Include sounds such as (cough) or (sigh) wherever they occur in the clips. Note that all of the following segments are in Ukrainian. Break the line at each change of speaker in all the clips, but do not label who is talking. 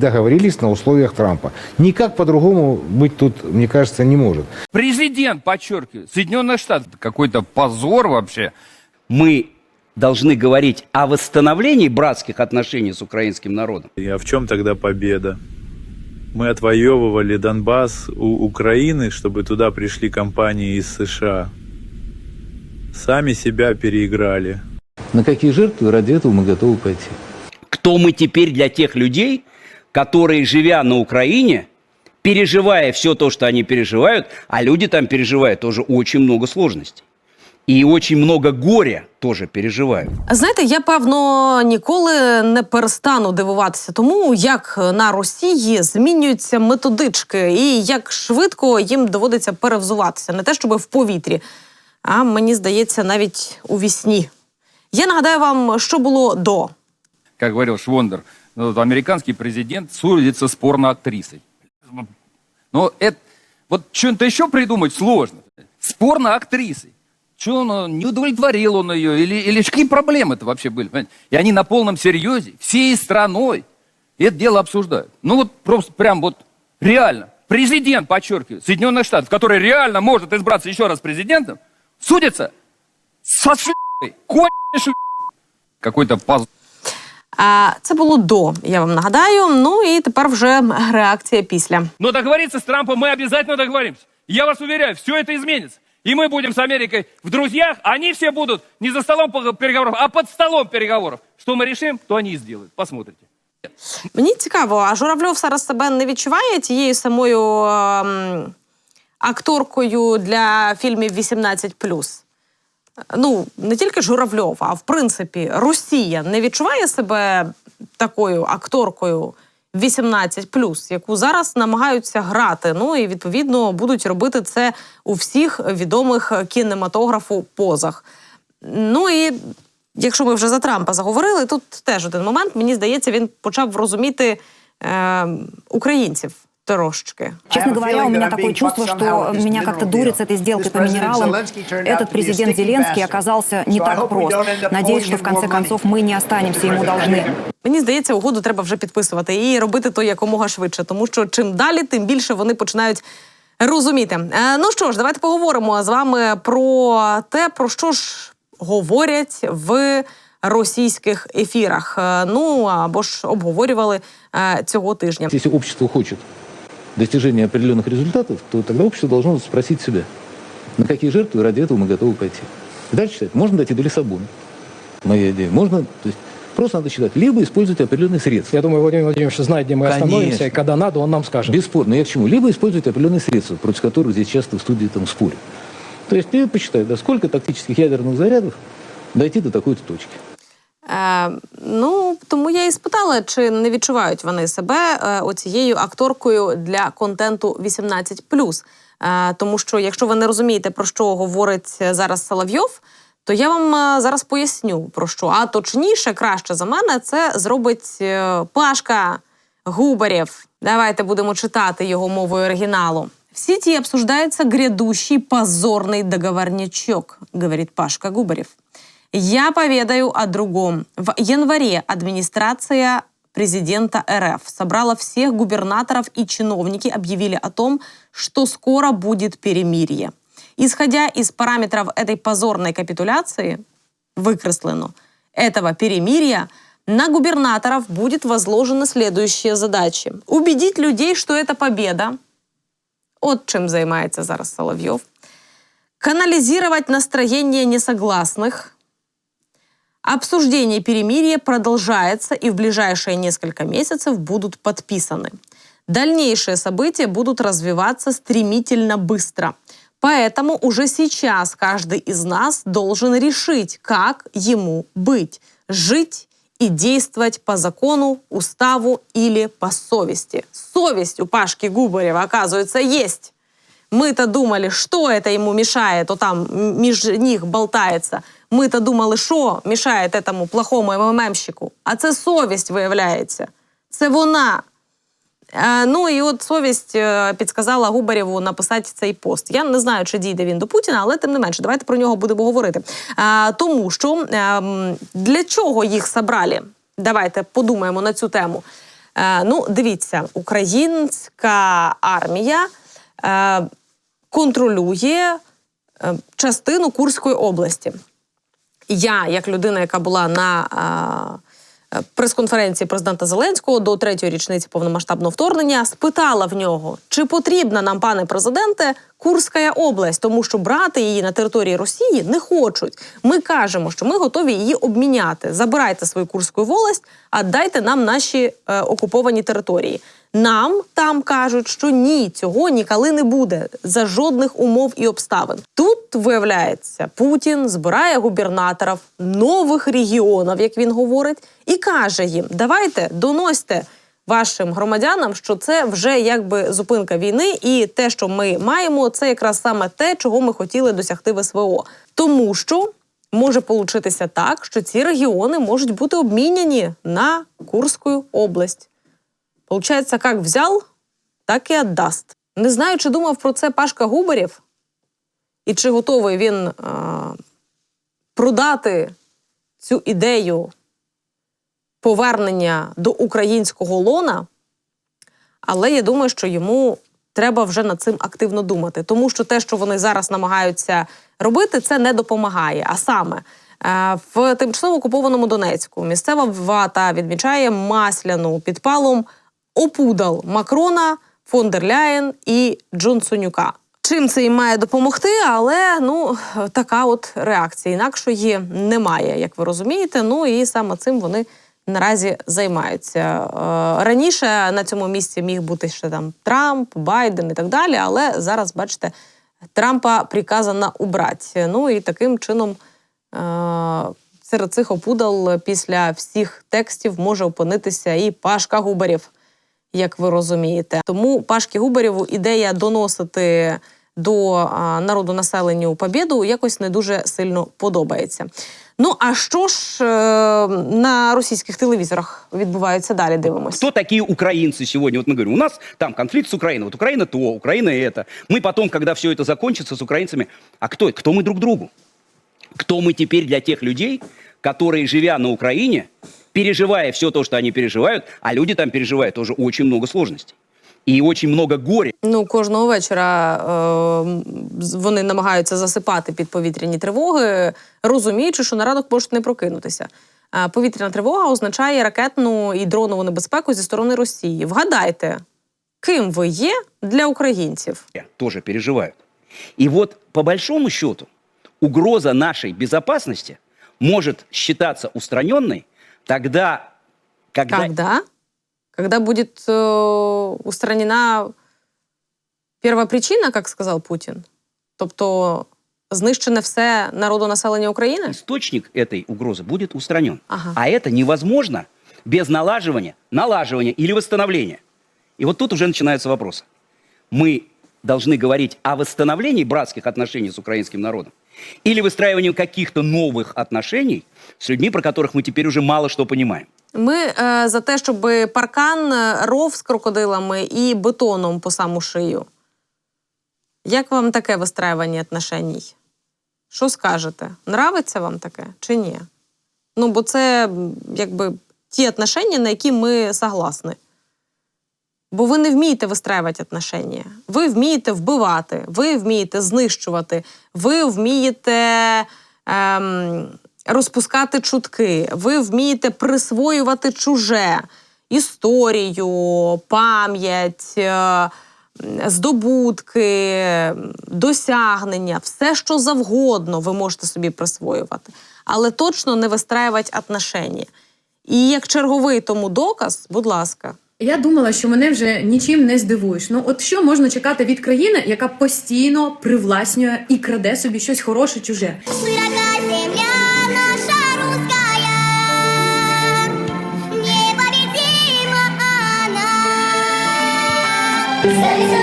договорились на условиях Трампа. Никак по-другому быть тут, мне кажется, не может.
Президент, подчеркиваю, Соединенных Штатов. Какой-то позор вообще.
Мы должны говорить о восстановлении братских отношений с украинским народом.
И а в чем тогда победа? Мы отвоевывали Донбасс у Украины, чтобы туда пришли компании из США. Сами себя переиграли.
На какие жертвы ради этого мы готовы пойти?
Кто мы теперь для тех людей, которые, живя на Украине, переживая все то, что они переживают, а люди там переживают тоже очень много сложностей. И очень много горя тоже переживают.
Знаєте, я певно ніколи не перестану дивуватися тому, як на Росії змінюються методички і як швидко їм доводиться перевзуватися. Не те, щоб в повітрі, а мені здається, навіть у вісні. Я нагадаю вам, що було до.
Как говорил Швондер, американский президент судится с порноактрисой. Но это, вот что-то еще придумать сложно. С порноактрисой. Что он, не удовлетворил он ее? Или, или какие проблемы это вообще были? понимаете? И они на полном серьезе, всей страной это дело обсуждают. Ну вот просто прям вот реально. Президент, подчеркиваю, Соединенных Штатов, который реально может избраться еще раз президентом, судится со шлюхой, конь Какой-то позор.
А це було до, я вам нагадаю. Ну і тепер вже реакція після.
Но договориться с Трампом мы обязательно договоримся. Я вас уверяю, все это изменится. И мы будем с Америкой в друзьях, а они все будут не за столом пог- переговоров, а под столом переговоров. Что мы решим, то они и сделают. Посмотрите.
Мені цікаво, а Журавльов зараз себе не відчуває тією самою ем, акторкою для фільмів 18+. Ну, не тільки Журавльов, а в принципі, Росія не відчуває себе такою акторкою 18+, яку зараз намагаються грати. Ну і відповідно будуть робити це у всіх відомих кінематографу позах. Ну і якщо ми вже за Трампа заговорили, тут теж один момент. Мені здається, він почав розуміти е, українців трошки.
Честно говоря, у меня такое чувство, что меня как-то дурит с этой сделкой по минералам. Этот президент Зеленский оказался не так прост. Надеюсь, что в конце концов мы не останемся ему должны.
Мені здається, угоду треба вже підписувати і робити то якомога швидше, тому що чим далі, тим більше вони починають розуміти. Е, ну що ж, давайте поговоримо з вами про те, про що ж говорять в російських ефірах. Е, ну або ж обговорювали е, цього тижня.
Если общество хочет достижения определенных результатов, то тогда общество должно спросить себя, на какие жертвы ради этого мы готовы пойти. И дальше читать. Можно дойти до Лиссабона. Моя идея. Можно, то есть просто надо считать, либо использовать определенные средства.
Я думаю, Владимир Владимирович знает, где мы
Конечно.
остановимся, и когда надо, он нам скажет.
Бесспорно. Я к чему? Либо использовать определенные средства, против которых здесь часто в студии там спорят. То есть я посчитаю, да, сколько тактических ядерных зарядов дойти до такой-то точки.
Е, ну тому я і спитала, чи не відчувають вони себе е, оцією акторкою для контенту 18+. Е, тому що, якщо ви не розумієте, про що говорить зараз Соловйов, то я вам е, зараз поясню про що. А точніше, краще за мене, це зробить е, Пашка Губарєв. Давайте будемо читати його мовою оригіналу. В сети обсуждается грядущий позорный договорничок, говорит Пашка Губарев. Я поведаю о другом. В январе администрация президента РФ собрала всех губернаторов и чиновники объявили о том, что скоро будет перемирие. Исходя из параметров этой позорной капитуляции, выкреслено, этого перемирия, на губернаторов будет возложена следующие задачи. Убедить людей, что это победа. От чим займається зараз Соловйов. Канализировать настроение несогласных. Обсуждение перемирия продолжается и в ближайшие несколько месяцев будут подписаны. Дальнейшие события будут развиваться стремительно быстро. Поэтому уже сейчас каждый из нас должен решить, как ему быть, жить и действовать по закону, уставу или по совести. Совесть у Пашки Губарева, оказывается, есть. Мы-то думали, что это ему мешает, то там между них болтается. Ми-то думали, що мішає этому плохому МММщику. А це совість виявляється. Це вона. Е, ну і от совість е, підсказала Губарєву написати цей пост. Я не знаю, чи дійде він до Путіна, але тим не менше, давайте про нього будемо говорити. Е, тому що е, для чого їх забрали? Давайте подумаємо на цю тему. Ну, дивіться, українська армія контролює частину Курської області. Я, як людина, яка була на е, прес-конференції президента Зеленського до третьої річниці повномасштабного вторгнення, спитала в нього, чи потрібна нам, пане президенте, Курська область, тому що брати її на території Росії не хочуть. Ми кажемо, що ми готові її обміняти. Забирайте свою Курську волость, а дайте нам наші е, окуповані території. Нам там кажуть, що ні, цього ніколи не буде за жодних умов і обставин. Тут виявляється, Путін збирає губернаторів нових регіонів, як він говорить, і каже їм: давайте доносьте вашим громадянам, що це вже якби зупинка війни, і те, що ми маємо, це якраз саме те, чого ми хотіли досягти в СВО. Тому що може получитися так, що ці регіони можуть бути обміняні на Курську область. Получається, як взяв, так і віддасть. Не знаю, чи думав про це Пашка Губарєв, і чи готовий він е, продати цю ідею повернення до українського лона, але я думаю, що йому треба вже над цим активно думати, тому що те, що вони зараз намагаються робити, це не допомагає. А саме е, в тимчасово окупованому Донецьку місцева вата відмічає масляну підпалом опудал Макрона, фон дер Ляєн і Джонсонюка. Чим це їм має допомогти, але ну така от реакція. Інакшої немає, як ви розумієте. Ну і саме цим вони наразі займаються. Е, Раніше на цьому місці міг бути ще там Трамп, Байден і так далі. Але зараз, бачите, Трампа приказано убрати. Ну і таким чином. е, Серед цих опудал після всіх текстів може опинитися і Пашка Губарєв, як ви розумієте. Тому Пашки Губарєву ідея доносити до а, народу населенню побіду якось не дуже сильно подобається. Ну а що ж е, на російських телевізорах відбувається далі? Дивимося.
Кто такие украинцы сегодня? Вот мы говорим, у нас там конфликт с Украиной. Вот Украина то, Украина это. Мы потом, когда все это закончится с украинцами, а кто, кто мы друг другу? Кто мы теперь для тех людей, которые, живя на Украине, переживая все то, что они переживают, а люди там переживают тоже очень много сложностей. И очень много горя.
Ну, кожного вечора е, вони намагаються засипати під повітряні тривоги, розуміючи, що на ранок можуть не прокинутися. Е, повітряна тривога означає ракетну і дронову небезпеку зі сторони Росії. Вгадайте, ким ви є для українців?
тоже переживают. И вот, по большому счету, угроза нашей безопасности может считаться устраненной тогда, когда...
Когда? Когда будет э, устранена первопричина, як сказав Путін? Тобто знищене все народонаселення України?
источник этой угрозы будет устранен.
Ага.
А это невозможно без налаживания, налаживания или восстановления. И вот тут уже начинаются вопросы. Мы должны говорить о восстановлении братских отношений с украинским народом или выстраивании каких-то новых отношений с людьми, про которых мы теперь уже мало что понимаем.
Ми е, за те, щоб паркан, е, ров з крокодилами і бетоном по саму шию. Як вам таке вистраювання отношеній? Що скажете? Нравиться вам таке чи ні? Ну, бо це м, якби ті отношення, на які ми согласні. Бо ви не вмієте вистраювати отношення. Ви вмієте вбивати, ви вмієте знищувати, ви вмієте ем, розпускати чутки, ви вмієте присвоювати чуже історію, пам'ять, е, здобутки, досягнення, все, що завгодно, ви можете собі присвоювати, але точно не вистраювати отношення. І як черговий тому доказ, будь ласка.
Я думала, що мене вже нічим не здивуєш. Ну, от що можна чекати від країни, яка постійно привласнює і краде собі щось хороше чуже?
Широка.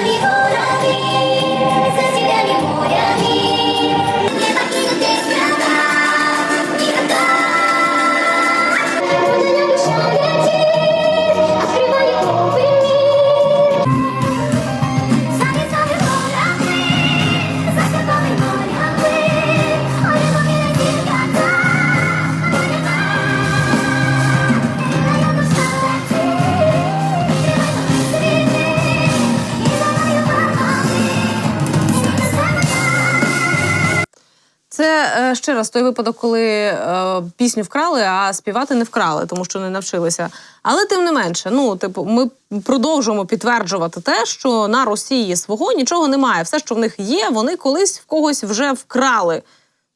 Ще раз той випадок, коли е, пісню вкрали, а співати не вкрали, тому що не навчилися. Але тим не менше, ну типу, ми продовжуємо підтверджувати те, що на Росії свого нічого немає. Все, що в них є, вони колись в когось вже вкрали.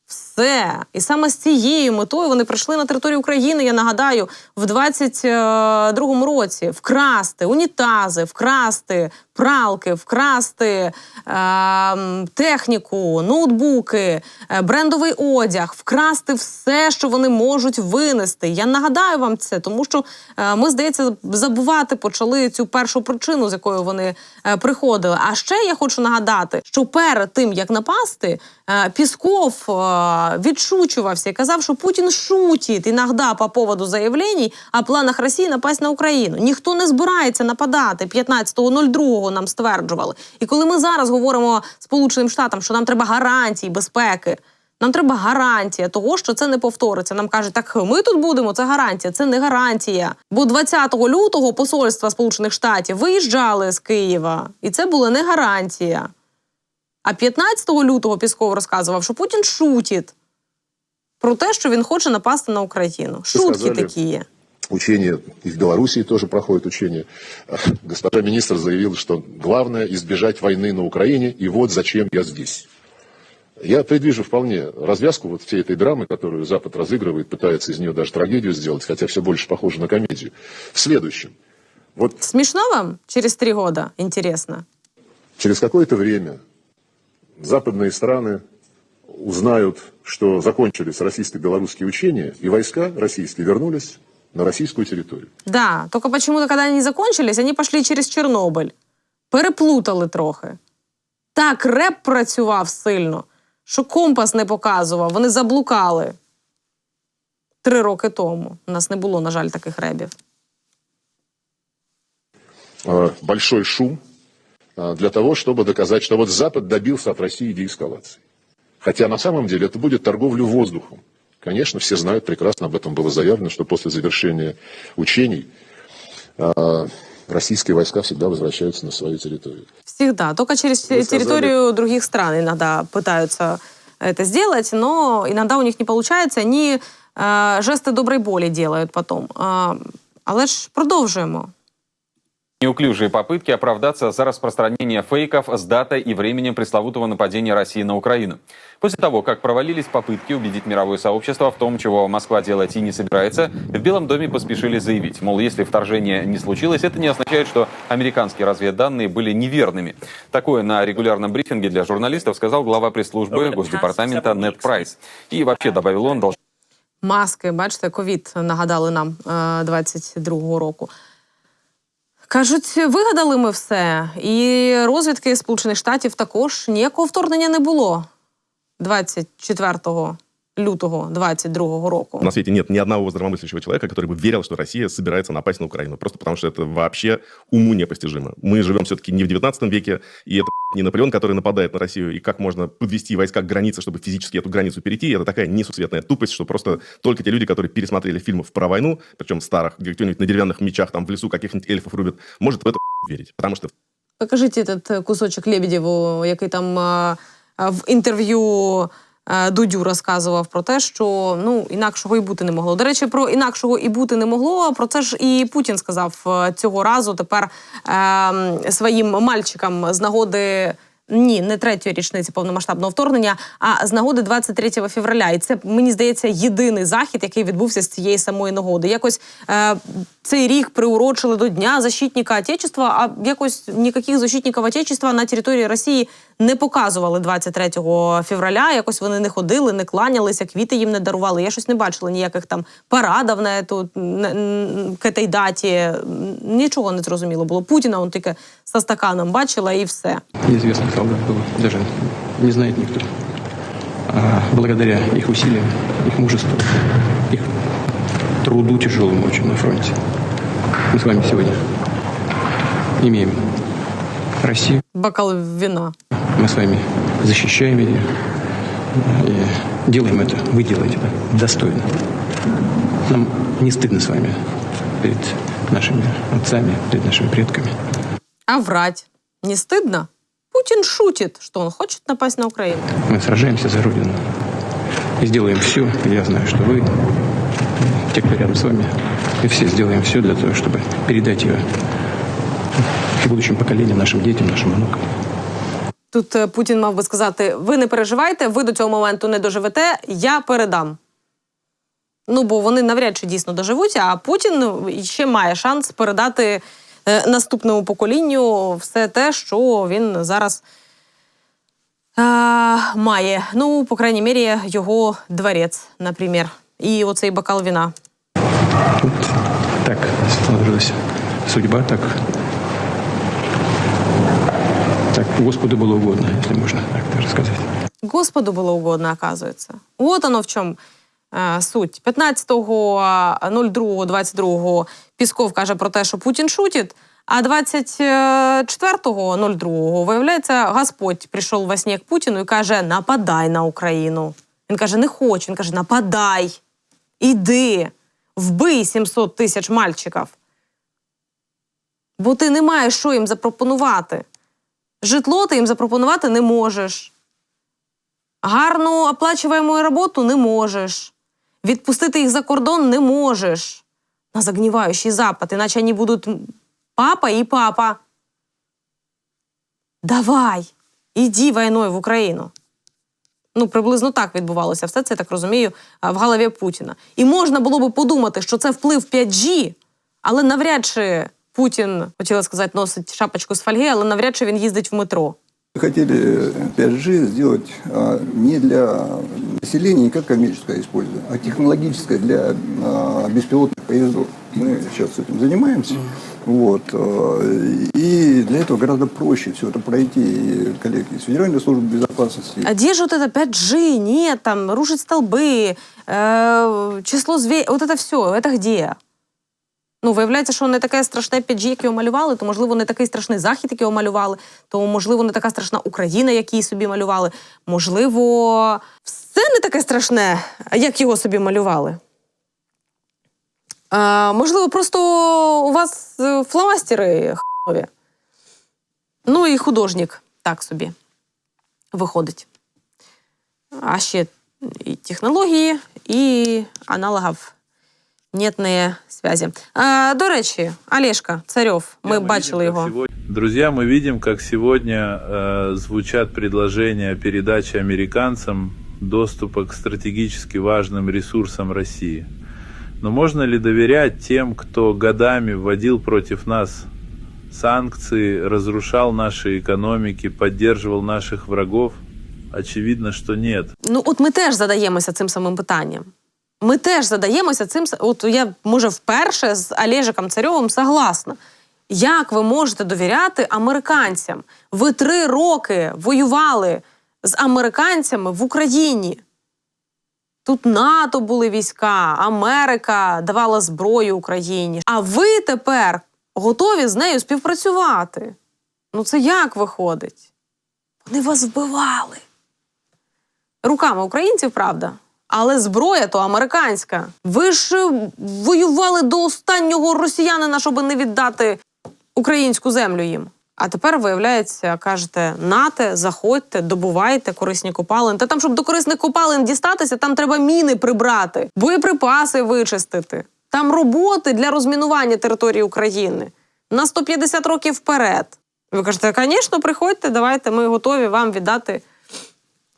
Все. І саме з цією метою вони прийшли на територію України, я нагадаю, в 22-му році вкрасти унітази, вкрасти пралки, вкрасти е, техніку, ноутбуки, е, брендовий одяг, вкрасти все, що вони можуть винести. Я нагадаю вам це, тому що е, ми, здається, забувати почали цю першу причину, з якою вони е, приходили. А ще я хочу нагадати, що перед тим як напасти, Пісков відшучувався і казав, що Путін шутить іноді по поводу заявлень о планах Росії напасть на Україну. Ніхто не збирається нападати. 15.02 нам стверджували. І коли ми зараз говоримо Сполученим Штатам, що нам треба гарантії безпеки. Нам треба гарантія того, що це не повториться. Нам кажуть, так ми тут будемо. Це гарантія. Це не гарантія. Бо 20 лютого посольства Сполучених Штатів виїжджали з Києва, і це була не гарантія. А 15 лютого Пісков розказував, що Путін шутить про те, що він хоче напасти на Україну. Шутки такі є.
Учения и в Белоруссии тоже проходят учения. (laughs) Госпожа министр заявила, что главное избежать войны на Украине, и вот зачем я здесь. Я предвижу вполне развязку вот всей этой драмы, которую Запад разыгрывает, пытается из нее даже трагедию сделать, хотя все больше похоже на комедию. В следующем. Вот
Смішно вам через три года? Інтересно.
через какое-то время западные страны узнают, что закончились российско-белорусские учения, и войска российские вернулись на российскую территорию.
Да, только почему-то, когда они закончились, они пошли через Чорнобиль. Переплутали трохи. Так реп працював сильно, що компас не показував. Вони заблукали. Три роки тому. У нас не було, на жаль, таких ребів.
э, большой шум э, для того, чтобы доказать, что вот Запад добился от России деэскалации. Хотя на самом деле это будет торговля воздухом. Конечно, все знают прекрасно, об этом было заявлено, что после завершения учений э, российские войска всегда возвращаются на свою территорию.
Всегда. Только через
Вы сказали-
территорию других стран иногда пытаются это сделать, но иногда у них не получается. Они э, жесты доброй боли делают потом. Э, але ж продовжуємо.
Неуклюжие попытки оправдаться за распространение фейков с датой и временем пресловутого нападения России на Украину. После того, как провалились попытки убедить мировое сообщество в том, чего Москва делать и не собирается, в Белом доме поспешили заявить, мол, если вторжение не случилось, это не означает, что американские разведданные были неверными. Такое на регулярном брифинге для журналистов сказал глава пресс-службы Госдепартамента Нед Прайс. И вообще, добавил он, должны
Маски, бачите, ковід нагадали нам е, 22-го року. Кажуть, вигадали ми все. І розвідки Сполучених Штатів також ніякого вторгнення не було 24 лютого 22-го року.
На свете нет ни одного здравомыслящего человека, который бы верил, что Россия собирается напасть на Украину. Просто потому, что это вообще уму непостижимо. Мы живем все-таки не в 19 веке, и это (laughs) не Наполеон, который нападает на Россию, и как можно подвести войска к границе, чтобы физически эту границу перейти. Это такая несусветная тупость, что просто только те люди, которые пересмотрели фильмов про войну, причем старых, где кто-нибудь на деревянных мечах там в лесу каких-нибудь эльфов рубят, может в это (laughs) верить. Потому что
Покажіть этот кусочок Лебедєву, який там е, е, в інтерв'ю е, Дудю розказував про те, що ну інакшого і бути не могло. До речі, про інакшого і бути не могло. Про це ж і Путін сказав е, цього разу. Тепер е, своїм мальчикам з нагоди. Ні, не третьої річниці повномасштабного вторгнення, а з нагоди 23 февраля. І це мені здається єдиний захід, який відбувся з цієї самої нагоди. Якось е, цей рік приурочили до Дня защитника Отечества, а якось ніяких защитників Отечества на території Росії не показували 23 февраля. Якось вони не ходили, не кланялися, квіти їм не дарували. Я щось не бачила ніяких там парадів на ету, на, н- к этой даті. Нічого не зрозуміло було. Путіна он тільки со стаканом бачила і все.
Неизвестных солдат было. Даже не знает никто. А благодаря их усилиям, их мужеству, их труду тяжелому очень на фронте, мы с вами сегодня имеем Россию.
Бокал вина.
Мы с вами защищаем ее и делаем это, вы делаете это достойно. Нам не стыдно с вами перед нашими отцами, перед нашими предками.
А врать не стыдно? Путин шутит, что он хочет напасть на Украину.
Мы сражаемся за Родину. И сделаем все, я знаю, что вы, те, кто рядом с вами, мы все сделаем все для того, чтобы передать ее будущим поколениям, нашим детям, нашим внукам.
Тут е, Путін мав би сказати: ви не переживайте, ви до цього моменту не доживете, я передам. Ну, бо вони навряд чи дійсно доживуть, а Путін ну, ще має шанс передати е, наступному поколінню все те, що він зараз е, має. Ну, по крайній мірі, його дворець, наприклад, і оцей бокал вина.
Тут так сложилась судьба, так, так Господу было угодно, если можно так даже сказать.
Господу було угодно, оказується. От оно в чому е, суть. 15.02.22 Пісков каже про те, що Путін шутить, а 24.02 виявляється, Господь прийшов во сні к Путіну і каже: нападай на Україну. Він каже, не хочу. Він каже, нападай, іди, вбий 700 тисяч мальчиків. Бо ти не маєш що їм запропонувати. Житло ти їм запропонувати не можеш. Гарну оплачуваємо роботу не можеш. Відпустити їх за кордон не можеш. На загніваючий запад, іначе вони будуть папа і папа. Давай, іди війною в Україну. Ну, приблизно так відбувалося все це, я так розумію, в голові Путіна. І можна було би подумати, що це вплив 5G, але навряд чи Путін, хотіла сказати, носить шапочку з фольги, але навряд чи він їздить в метро.
Хотели 5G сделать а, не для населения, не как коммерческое использование, а технологическое для а, беспилотных поездов. Мы сейчас этим занимаемся. Вот, а, и для этого гораздо проще все это пройти, и коллеги из Федеральной службы безопасности.
А где же вот это 5G? Нет, там рушить столбы, э, число звей, вот это все, это где? Ну, виявляється, що не таке страшне 5G, як його малювали, то можливо не такий страшний захід, як його малювали, то можливо не така страшна Україна, як її собі малювали. Можливо, все не таке страшне, як його собі малювали. А, можливо, просто у вас е, фломастери хові. Ну і художник так собі виходить. А ще і технології, і аналогів нетної зв'язі. А, до речі, Олешка Царьов, ми
Мы
бачили
видим, как
його.
сегодня- Друзья, мы видим, как сегодня э, звучат предложения о передаче американцам доступа к стратегически важным ресурсам России. Но можно ли доверять тем, кто годами вводил против нас санкции, разрушал наши экономики, поддерживал наших врагов? Очевидно, что нет.
Ну, от ми теж задаємося цим самим питанням. Ми теж задаємося цим. От я, може, вперше з Олежиком Царьовим согласна. Як ви можете довіряти американцям? Ви три роки воювали з американцями в Україні. Тут НАТО були війська, Америка давала зброю Україні. А ви тепер готові з нею співпрацювати. Ну це як виходить? Вони вас вбивали. Руками українців, правда. Але зброя то американська. Ви ж е, воювали до останнього росіянина, щоб не віддати українську землю їм. А тепер, виявляється, кажете, нате, заходьте, добувайте корисні копалини. Та там, щоб до корисних копалин дістатися, там треба міни прибрати, боєприпаси вичистити. Там роботи для розмінування території України на 150 років вперед. Ви кажете, звісно, приходьте, давайте, ми готові вам віддати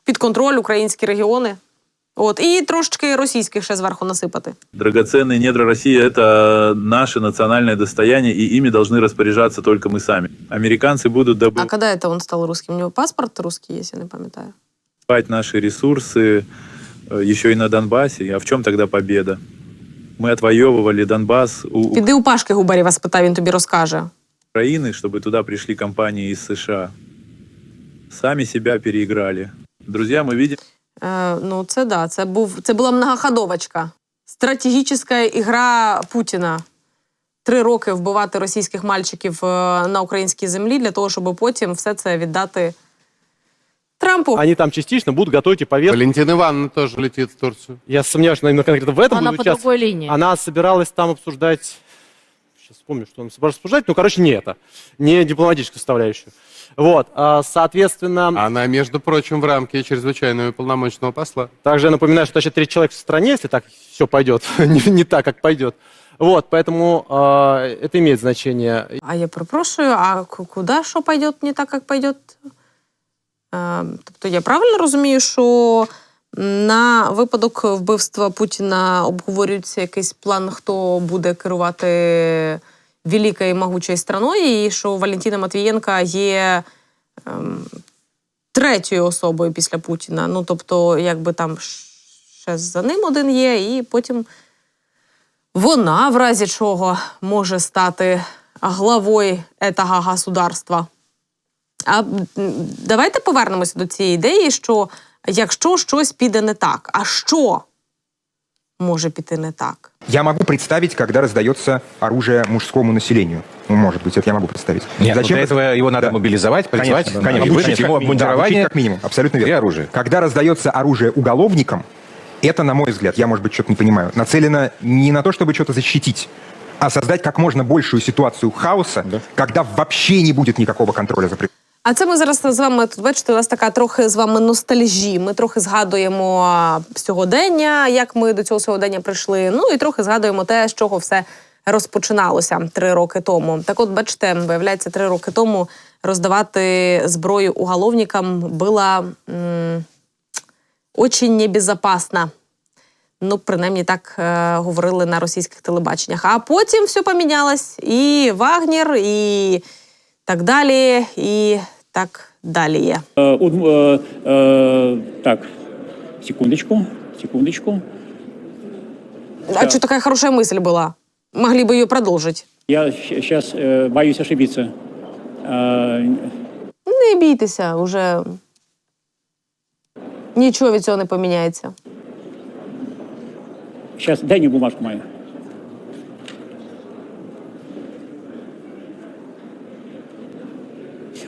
під контроль українські регіони. От, і трошечки російських ще зверху насипати.
Драгоценные недра России – это наше национальное достояние, и ими должны распоряжаться только мы сами. Американцы будут
А
добывать
коли це він став русским? У нього паспорт русский є, я не пам'ятаю.
наши ресурсы э, еще и на Донбассе. А в чем тогда победа? Мы отвоевывали Донбасс у
Піди у Пашки Губарєва спитай, він тобі розкаже.
Украины, чтобы туда пришли компании из США. Сами себя переиграли. Друзья, мы видим,
Е, ну, це да, це, був, це була многоходовочка. Стратегічна ігра Путіна. Три роки вбивати російських мальчиків е, на українській землі для того, щоб потім все це віддати Трампу.
Они там частично будут готовить и повестку.
Валентина Ивановна тоже летит в Турцию.
Я сомневаюсь, что именно конкретно в этом
Она
будет
по
участвовать.
другой линии.
Она собиралась там обсуждать сейчас вспомню, что он собирался обсуждать, ну, короче, не это, не дипломатическую составляющую. Вот, а, соответственно...
Она, между прочим, в рамке чрезвычайного и полномочного посла.
Также я напоминаю, что значит третий человек в стране, если так все пойдет, (laughs) не, не так, как пойдет. Вот, поэтому а, это имеет значение.
А я перепрошую, а к- куди що пойде не так, як пойде? Е, Тобто я правильно розумію, що на випадок вбивства Путіна обговорюється якийсь план, хто буде керувати великою і могучою страною, і що Валентина Матвієнка є ем, третьою особою після Путіна. Ну, тобто, якби там ще за ним один є, і потім вона, в разі чого, може стати главою этого государства. А давайте повернемося до цієї ідеї, що якщо щось піде не так, а що може піти не так?
Я могу представить, когда раздается оружие мужскому населению. Ну, может быть, это я могу представить.
Нет, ну, для этого его надо мобилизовать, призвать,
конечно, конечно.
обучить
Конечно,
ему
как минимум. Да,
обмундирование
обучить как минимум, абсолютно верно.
и оружие.
Когда раздается оружие уголовникам, это, на мой взгляд, я, может быть, что-то не понимаю, нацелено не на то, чтобы что-то защитить, а создать как можно большую ситуацию хаоса, когда вообще не будет никакого контроля за преступностью.
А це ми зараз з вами тут бачите, у нас така трохи з вами ностальжі. Ми трохи згадуємо сьогодення, як ми до цього сьогодення прийшли. Ну і трохи згадуємо те, з чого все розпочиналося три роки тому. Так, от, бачите, виявляється, три роки тому роздавати зброю уголовникам було м, очень. Ну, принаймні так е, говорили на російських телебаченнях. А потім все помінялось. І Вагнер, і так далі, і так далі.
так, секундочку, секундочку.
А что такая хорошая мысль была? Могли бы ее продолжить.
Я сейчас боюсь ошибиться.
Не бійтеся, уже нічого від цього не поміняється.
Сейчас дай мне бумажку мою.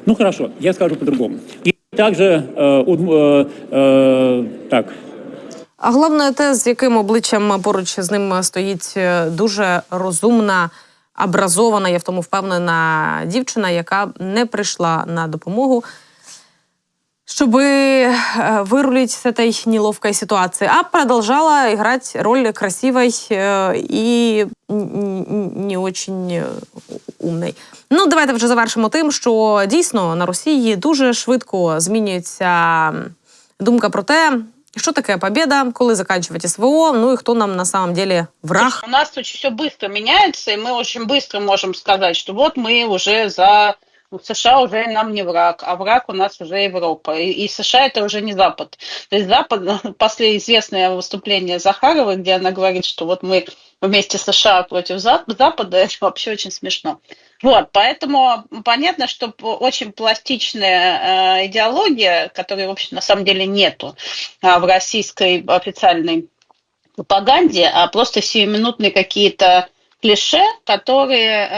Ну хорошо, я скажу по-другому. И также, э, уд- э, э, так,
А головне те, з яким обличчям поруч з ним стоїть е, дуже розумна, образована, я в тому впевнена дівчина, яка не прийшла на допомогу, щоб вирулить з цієї неловкої ситуації, а продовжала грати роль красивої е, і н- н- не очень е, умної. Ну, давайте вже завершимо тим, що дійсно на Росії дуже швидко змінюється думка про те, що таке побіда, коли закінчувати СВО, ну і хто нам на самом деле враг.
У нас очень все быстро меняется, и мы очень быстро можем сказать, что вот мы уже за ну, США уже нам не враг, а враг у нас уже Европа. И, и США это уже не Запад. То есть Запад, (laughs) после известное выступление Захаровой, где она говорит, что вот мы вместе США против Зап- Запада, (laughs) это вообще очень смешно. Вот, поэтому понятно, что очень пластичная э, идеология, которой, в общем, на самом деле нету а, в российской официальной пропаганде, а просто сиюминутные какие-то клише, которые э,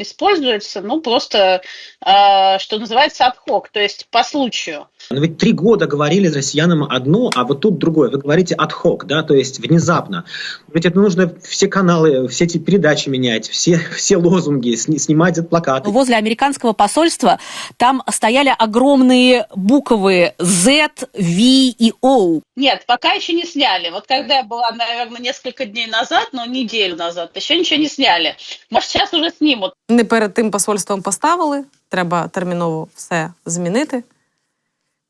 используются, ну, просто, э, что называется, ad то есть по случаю.
Но ведь три года говорили россиянам одно, а вот тут другое. Вы говорите hoc, да, то есть внезапно. Ведь это нужно все каналы, все эти передачи менять, все, все лозунги, сни- снимать плакаты.
Возле американского посольства там стояли огромные буквы Z, V и O.
Нет, пока еще не сняли. Вот когда я была, наверное, несколько дней назад, ну, неделю назад, еще ничего не сняли. Может, сейчас уже снимут.
Не перед тим посольством поставили. Треба терміново все змінити,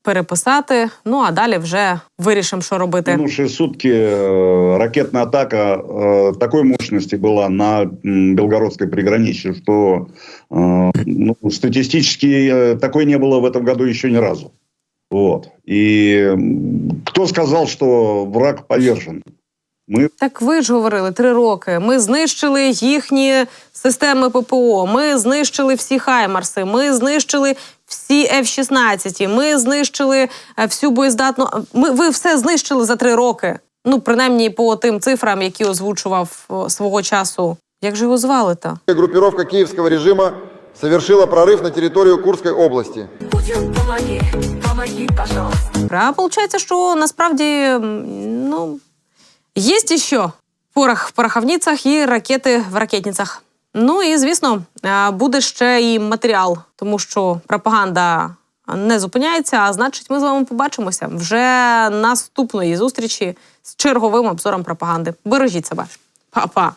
переписати. Ну а далі вже вирішимо, що робити.
минувшие сутки э, ракетная атака э, такой мощности была на м, Белгородской приграничье, что э, ну, статистически э, такой не было в этом году еще ни разу. Вот. И кто сказал, что враг повержен? Мы
Так ви ж говорили три роки. Ми знищили їхні системи ППО. Ми знищили всі Хаймарси. Ми знищили всі F-16. Ми знищили е, всю боєздатну. Ми ви все знищили за три роки. Ну, принаймні по тим цифрам, які озвучував свого часу. Як же його звали то?
Группировка киевского режима совершила прорыв на территорию Курской области.
А виходить, що насправді ну, є ще порох в пороховницях і ракети в ракетницях. Ну і звісно, буде ще і матеріал, тому що пропаганда не зупиняється. А значить, ми з вами побачимося вже наступної зустрічі з черговим обзором пропаганди. Бережіть себе, Па-па!